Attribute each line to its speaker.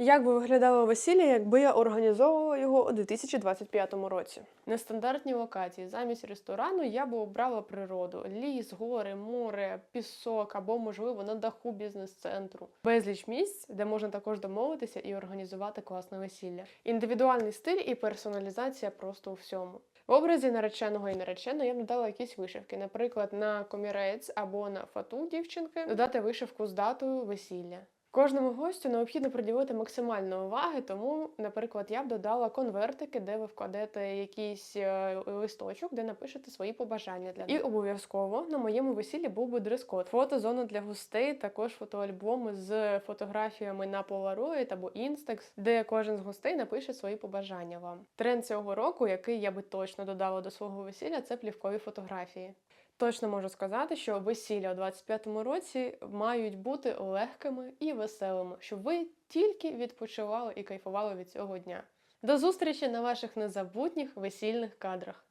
Speaker 1: Як би виглядало весілля, якби я організовувала його у 2025 році? Нестандартні локації. Замість ресторану я би обрала природу: ліс, гори, море, пісок або, можливо, на даху бізнес-центру. Безліч місць, де можна також домовитися і організувати класне весілля. Індивідуальний стиль і персоналізація просто у всьому. В образі нареченого і нареченої я б додала якісь вишивки, наприклад, на комірець або на фату дівчинки, додати вишивку з датою весілля. Кожному гостю необхідно приділити максимально уваги, тому, наприклад, я б додала конвертики, де ви вкладете якийсь е, листочок, де напишете свої побажання для них. І обов'язково на моєму весіллі був би дрес-код. Фотозона для гостей, також фотоальбоми з фотографіями на Polaroid або Instax, де кожен з гостей напише свої побажання вам. Тренд цього року, який я би точно додала до свого весілля, це плівкові фотографії. Точно можу сказати, що весілля у 25-му році мають бути легкими і веселими, щоб ви тільки відпочивали і кайфували від цього дня. До зустрічі на ваших незабутніх весільних кадрах.